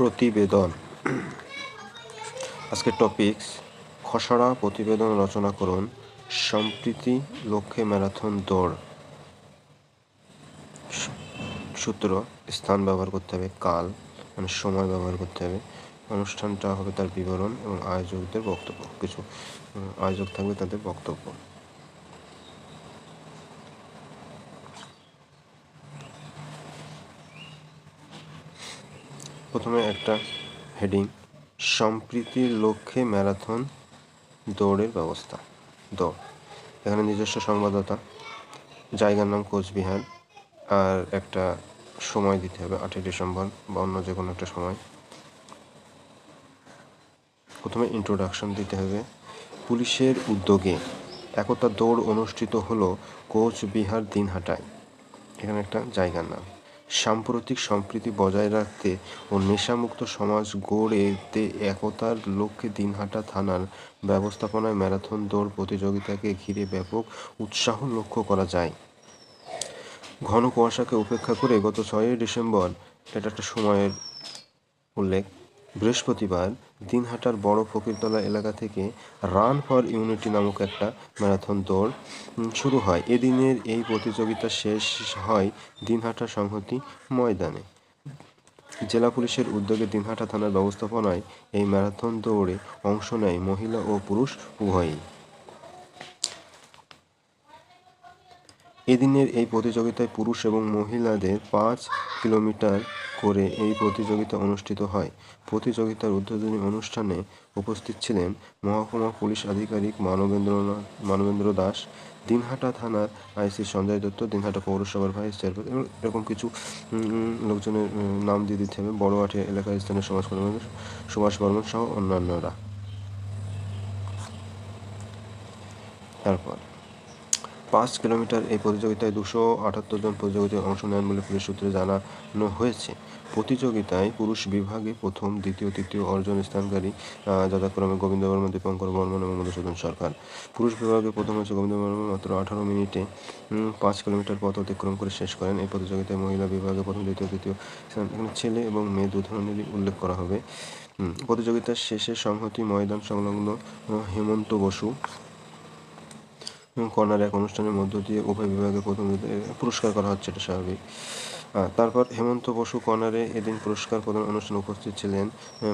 প্রতিবেদন। আজকের টপিকস খসড়া প্রতিবেদন রচনা করুন সম্প্রীতি লক্ষ্যে ম্যারাথন দৌড়। সূত্র, স্থান ব্যবহার করতে হবে কাল মানে সময় ব্যবহার করতে হবে। অনুষ্ঠানটা হবে তার বিবরণ এবং আয়োজকদের বক্তব্য। কিছু আয়োজক থাকবে তাদের বক্তব্য। প্রথমে একটা হেডিং। সম্প্রীতির লক্ষ্যে ম্যারাথন দৌড়ের ব্যবস্থা। দৌড়। এখানে নিজস্ব সংবাদদাতা, জায়গার নাম কোচবিহার, আর একটা সময় দিতে হবে, আটই ডিসেম্বর বা অন্য যে কোনো একটা সময়। প্রথমে ইন্ট্রোডাকশন দিতে হবে। পুলিশের উদ্যোগে একতা দৌড় অনুষ্ঠিত হলো কোচবিহার দিনহাটায়। এখানে একটা জায়গার নাম। সাম্প্রতিক সম্প্রীতি বজায় রাখতে ও নেশামুক্ত সমাজ গড়েতে একতার লক্ষ্যে দিনহাটা থানার ব্যবস্থাপনায় ম্যারাথন দৌড় প্রতিযোগিতাকে ঘিরে ব্যাপক উৎসাহ লক্ষ্য করা যায়। ঘন কুয়াশাকে উপেক্ষা করে গত ছয়ই ডিসেম্বর, এটা একটা সময়ের উল্লেখ। বৃহস্পতিবার দিনহাটার বড় ফকিরতলা এলাকা থেকে রান ফর ইউনিটি নামক একটা ম্যারাথন দৌড় শুরু হয়। এদিনের এই প্রতিযোগিতা শেষ হয় দিনহাটা সংহতি ময়দানে। জেলা পুলিশের উদ্যোগে দিনহাটা থানার ব্যবস্থাপনায় এই ম্যারাথন দৌড়ে অংশ নেয় মহিলা ও পুরুষ উভয়ই। এদিনের এই প্রতিযোগিতায় পুরুষ এবং মহিলাদের পাঁচ কিলোমিটার করে এই প্রতিযোগিতা অনুষ্ঠিত হয়। প্রতিযোগিতার উদ্বোধনী অনুষ্ঠানে উপস্থিত ছিলেন মহকুমা পুলিশ আধিকারিক মানবেন্দ্রনাথ, মানবেন্দ্র দাস, দিনহাটা থানার আইসি সঞ্জয় দত্ত, দিনহাটা পৌরসভার ভাইস চেয়ারম্যান এরকম কিছু লোকজনের নাম দিয়ে দিতে হবে। বড় আটে এলাকার স্থানীয় সমাজকর্মী সুভাষ বর্মন সহ অন্যান্যরা। তারপর পাঁচ কিলোমিটার এই প্রতিযোগিতায় দুশো আটাত্তর জন প্রতিযোগিতায় অংশ নেন বলে পুলিশ সূত্রে জানানো হয়েছে। প্রতিযোগিতায় পুরুষ বিভাগে প্রথম, দ্বিতীয়, তৃতীয় অর্জন স্থানকারী যথাক্রমে গোবিন্দ বর্মা, দীপঙ্কর বর্মন এবং মধুসূদন সরকার। পুরুষ বিভাগে প্রথম হয়েছে গোবিন্দ বর্মন মাত্র আঠারো মিনিটে পাঁচ কিলোমিটার পথ অতিক্রম করে শেষ করেন। এই প্রতিযোগিতায় মহিলা বিভাগে প্রথম, দ্বিতীয়, তৃতীয় স্থান এখানে ছেলে এবং মেয়ে দু ধরনেরই উল্লেখ করা হবে। প্রতিযোগিতার শেষে সংহতি ময়দান সংলগ্ন হেমন্ত বসু কর্নার এক অনুষ্ঠানের মধ্য দিয়ে উভয় বিভাগে প্রথম পুরস্কার করা হচ্ছে, এটা স্বাভাবিক। তারপর হেমন্ত বসু কর্নারে এদিন পুরস্কার প্রদান অনুষ্ঠানে উপস্থিত ছিলেন।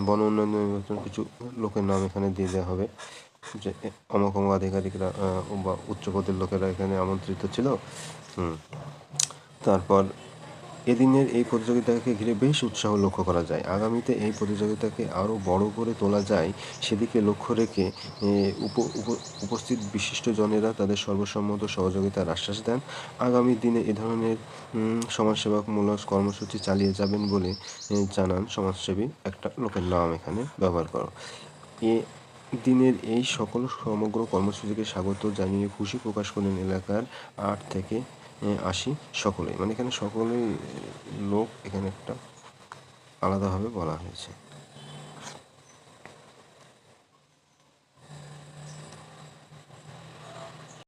বন উন্নয়ন বিভাগের কিছু লোকের নাম এখানে দিয়ে দেওয়া হবে। যে অমক অমক আধিকারিকরা বা উচ্চপদের লোকেরা এখানে আমন্ত্রিত ছিল। তারপর এদিনের এই প্রতিযোগিতাকে ঘিরে বেশ উৎসাহ লক্ষ্য করা যায়। আগামীতে এই প্রতিযোগিতাকে আরও বড় করে তোলা যায়, সেদিকে লক্ষ্য রেখে উপ- উপ- উপস্থিত বিশিষ্টজনেরা তাদের সর্বসম্মত সহযোগিতার আশ্বাস দেন। আগামী দিনে এ ধরনের সমাজসেবামূলক কর্মসূচি চালিয়ে যাবেন বলে জানান সমাজসেবী একটা লোকের নাম এখানে ব্যবহার করো। এ দিনের এই সকল সমগ্র কর্মসূচিকে স্বাগত জানিয়ে খুশি প্রকাশ করেন এলাকার আট থেকে আশি সকলেই। মানে এখানে সকলেই লোক এখানে একটা আলাদাভাবে বলা হয়েছে।